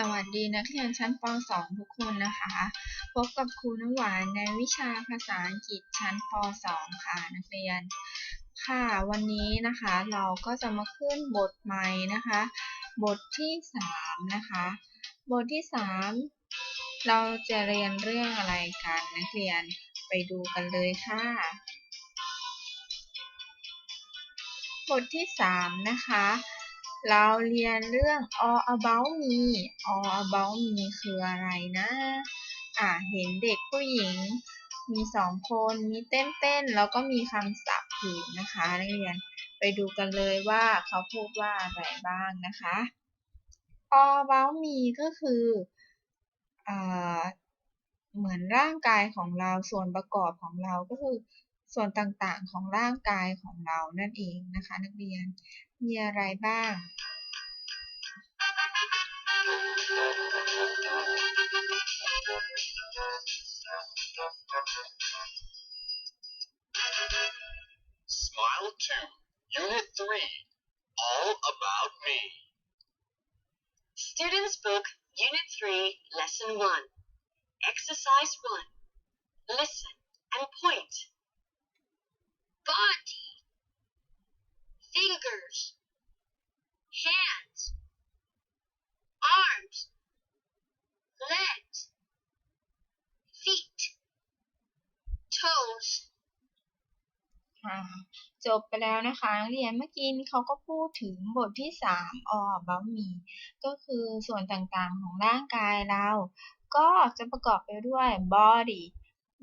สวัสดีนักเรียนชั้นป .2 ทุกคนนะคะ พบกับครูน้ำหวานในวิชาภาษาอังกฤษชั้นป .2 ค่ะนักเรียน ค่ะวันนี้นะคะเราก็จะมาขึ้นบทใหม่นะคะ บทที่ 3 นะคะ บทที่ 3 เราจะเรียนเรื่องอะไรกันนักเรียนไปดูกันเลยค่ะ บทที่ 3 นะคะ เราเรียนเรื่อง all about me all about me คืออะไรนะ อ่า เห็นเด็กผู้หญิง มีสองคน มีเต้นเต้นๆแล้วก็มีคำศัพท์อยู่นะคะนักเรียน ไปดูกันเลยว่าเขาพูดว่าอะไรบ้างนะคะ all about me ก็คืออ่าเหมือนร่างกายของเรา ส่วนประกอบของเราก็คือส่วนต่างๆของร่างกายของเรานั่นเองนะคะ นักเรียน มีอะไรบ้าง Smile 2, Unit 3, All About Me. Students Book, Unit 3, Lesson 1. Exercise 1. Listen and point. Body. Fingers. Hands. Arms. Legs. Feet. Toes. จบไปแล้วนะคะเรียนเมื่อกี้นี้เขาก็พูดถึงบทที่ 3 all about me ก็คือส่วนต่างๆของร่างกายเรา ก็จะประกอบไปด้วย body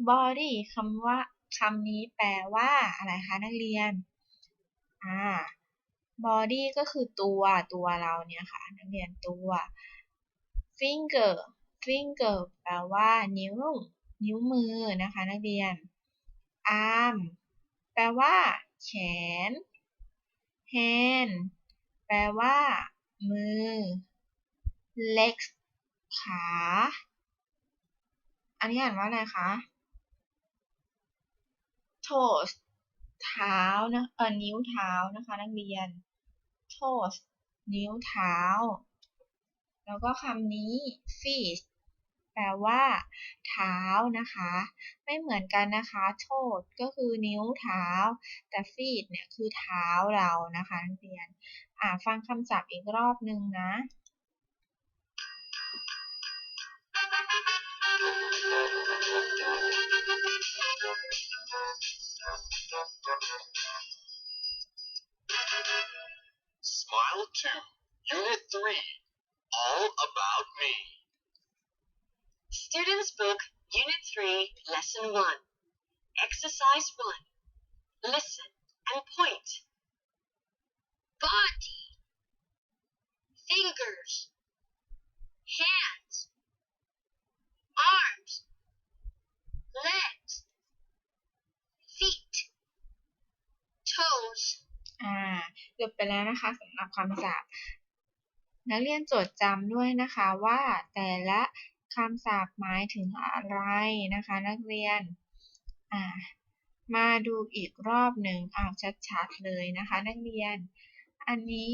body คำว่าคำนี้แปลว่าอะไรคะนักเรียน อ่า body ก็คือตัวตัวเราเนี่ยค่ะ นักเรียนตัว finger finger แปลว่านิ้ว นิ้วมือนะคะ นักเรียน arm แปลว่า แขน hand แปลว่า มือ legs ขา อันนี้อ่านว่าอะไรคะ toes เท้านะเออนิ้วเท้านะคะนักเรียน toes นิ้วเท้า แล้วก็คำนี้ feet แปลว่า เท้านะคะ ไม่เหมือนกันนะคะ toes ก็คือนิ้วเท้า แต่ feet เนี่ยคือเท้าเรานะคะนักเรียน อ่าฟังคำศัพท์อีกรอบนึงนะ Smile 2, Unit 3, All About Me. Students Book, Unit 3, Lesson 1. Exercise 1. Listen and point. Body. Fingers. จบไปแล้วนะคะสำหรับคำศัพท์ นักเรียนจดจำด้วยนะคะว่าแต่ละคำศัพท์หมายถึงอะไรนะคะ นักเรียนอ่ามาดูอีกรอบหนึ่งเอาชัดๆเลยนะคะ นักเรียน อันนี้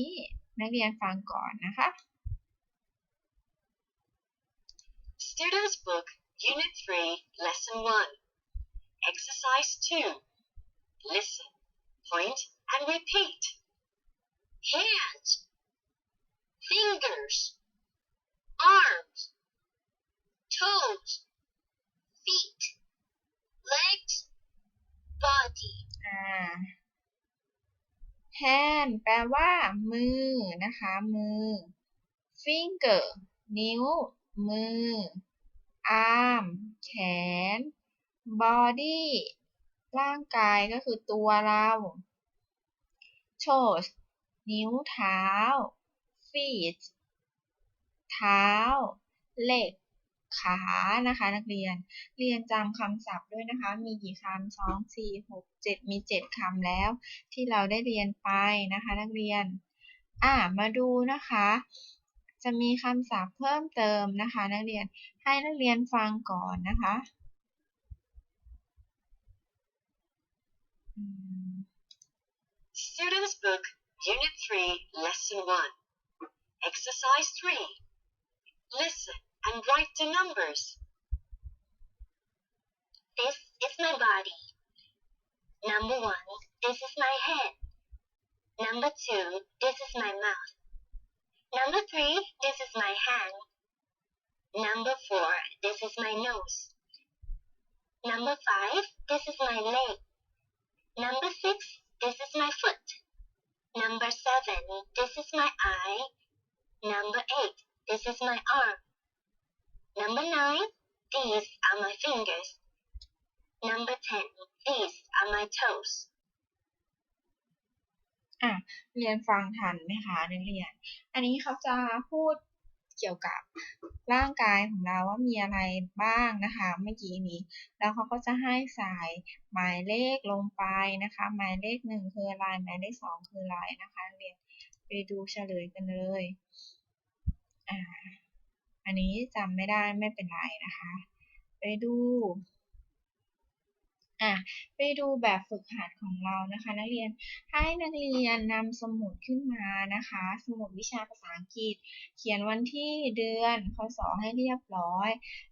นักเรียนฟังก่อนนะคะ Students Book, Unit 3, Lesson 1. Exercise 2. Listen, point, and repeat. Hands, fingers, arms, toes, feet, legs, body. อ่า hand แปลว่ามือนะคะ มือ finger นิ้ว มือ arm แขน body ร่างกายก็คือตัวเรา toes นิ้วเท้า feet เท้า leg ขา นะคะ นักเรียน เรียนจำคำศัพท์ด้วยนะคะ มีกี่คำสองสี่หกเจ็ดมีเจ็ดคำแล้ว ที่เราได้เรียนไปนะคะ นักเรียน อ่า มาดูนะคะ จะมีคำศัพท์เพิ่มเติมนะคะ นักเรียน ให้นักเรียนฟังก่อนนะคะอืม Students Book, Unit 3, Lesson 1. Exercise 3. Listen and write the numbers. This is my body. Number one, this is my head. Number two, this is my mouth. Number three, this is my hand. Number four, this is my nose. Number five, this is my leg. Number six, this is my foot. Number seven, this is my eye. Number eight, this is my arm. Number nine, these are my fingers. Number ten, these are my toes. อะเรียนฟังทันไหมคะนักเรียน อันนี้เขาจะพูด เกี่ยวกับร่างกายของเราว่ามีอะไรบ้างนะคะ เมื่อกี้นี้ แล้วเขาก็จะให้ใส่หมายเลขลงไปนะคะ หมายเลขหนึ่งคืออะไรหมายเลขสองคืออะไรนะคะเรียนไปดูเฉลยกันเลยอ่าอันนี้จำไม่ได้ไม่เป็นไรนะคะ ไปดู อะไปดูแบบฝึกหัดของเรานะคะ นักเรียนให้นักเรียนนำสมุดขึ้นมานะคะ สมุดวิชาภาษาอังกฤษ เขียนวันที่เดือนพศให้เรียบร้อย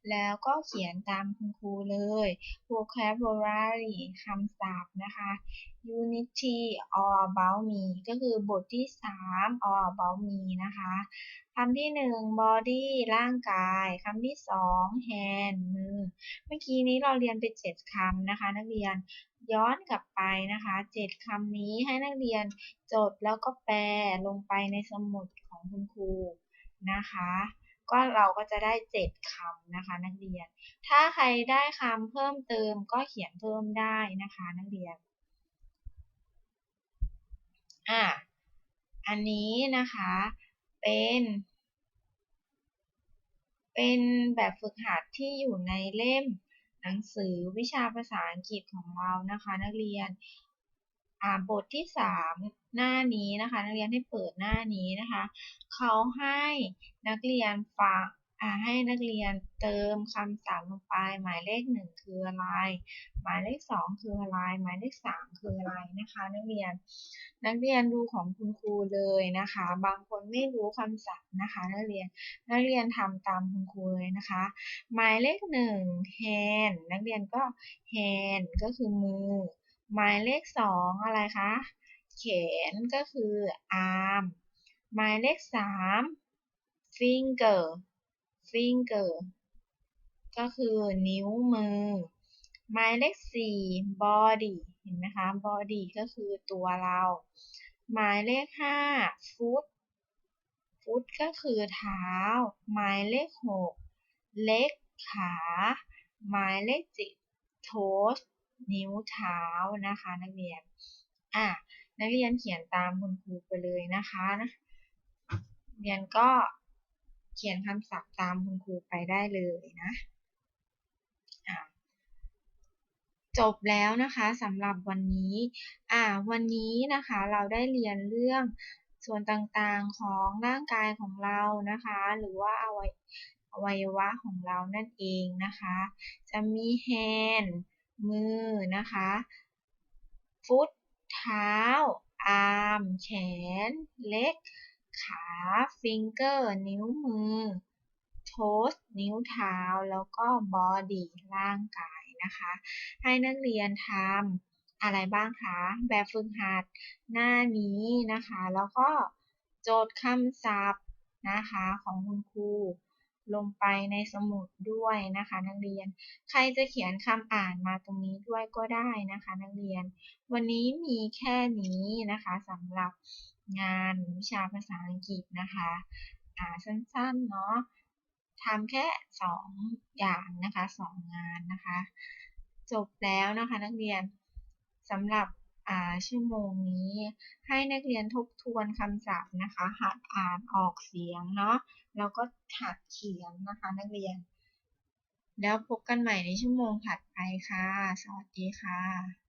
แล้วก็เขียนตามคุณครูเลย vocabulary คำศัพท์นะคะ unity all about me ก็คือบทที่ 3 all about me นะคะคำที่ 1 body ร่างกายคำที่ 2 hand มือ เมื่อกี้นี้เราเรียนไป 7คำนะคะ นักเรียนย้อนกลับไปนะคะ 7คำนี้ให้นักเรียนจดแล้วก็แปลลงไปในสมุดของคุณครูนะคะก็เราก็จะได้ 7คำนะคะ นักเรียน ถ้าใครได้คำเพิ่มเติมก็เขียนเพิ่มได้นะคะ นักเรียน อะ อันนี้นะคะเป็น เป็นแบบฝึกหัดที่อยู่ในเล่มหนังสือวิชาภาษาอังกฤษของเรานะคะนักเรียนอ่าบทที่ 3 หน้านี้นะคะ นักเรียนให้เปิดหน้านี้นะคะ เขาให้นักเรียนฟัง ให้นักเรียนเติมคำศัพท์ลงไป หมายเลข1คืออะไร หมายเลข2คืออะไร หมายเลข3คืออะไรนะคะ นักเรียน นักเรียนดูของคุณครูเลยนะคะ บางคนไม่รู้คำศัพท์นะคะ นักเรียน นักเรียนทำตามคุณครูเลยนะคะ หมายเลข1 hand นักเรียนก็ hand ก็คือมือ หมายเลข2องอะไรคะ แขนก็คือ arm หมายเลข3 finger finger ก็คือนิ้วมือ หมายเลข4 body เห็นไหมคะ body ก็คือตัวเรา หมายเลข5 foot foot ก็คือเท้า หมายเลข6เล็กขา หมายเลข7 toes นิ้วเท้านะคะนักเรียน อะ นักเรียนเขียนตามคุณครูไปเลยนะคะเรียนก็ เขียนคำศัพท์ตามคุณครูไปได้เลยนะจบแล้วนะคะสำหรับวันนี้ อ่า วันนี้นะคะเราได้เรียนเรื่องส่วนต่างๆของร่างกายของเรานะคะ หรือว่าอวัยอวัยวะของเรานั่นเองนะคะ จะมี hand มือนะคะ foot เท้า arm แขน เล็ก ขา finger นิ้วมือ toes นิ้วเท้า แล้วก็ body ร่างกายนะคะ ให้นักเรียนทำอะไรบ้างคะ แบบฝึกหัดหน้านี้นะคะ แล้วก็โจทย์คำศัพท์นะคะของคุณครูลงไปในสมุดด้วยนะคะ นักเรียน ใครจะเขียนคำอ่านมาตรงนี้ด้วยก็ได้นะคะ นักเรียน วันนี้มีแค่นี้นะคะสำหรับ งานวิชาภาษาอังกฤษนะคะอ่าสั้นๆเนาะทำแค่สองอย่างนะคะสองงานนะคะ จบแล้วนะคะนักเรียนสำหรับอ่าชั่วโมงนี้ให้นักเรียนทบทวนคำศัพท์นะคะ หัดอ่านออกเสียงเนาะแล้วก็หัดเขียนนะคะนักเรียน แล้วพบกันใหม่ในชั่วโมงถัดไปค่ะ สวัสดีค่ะ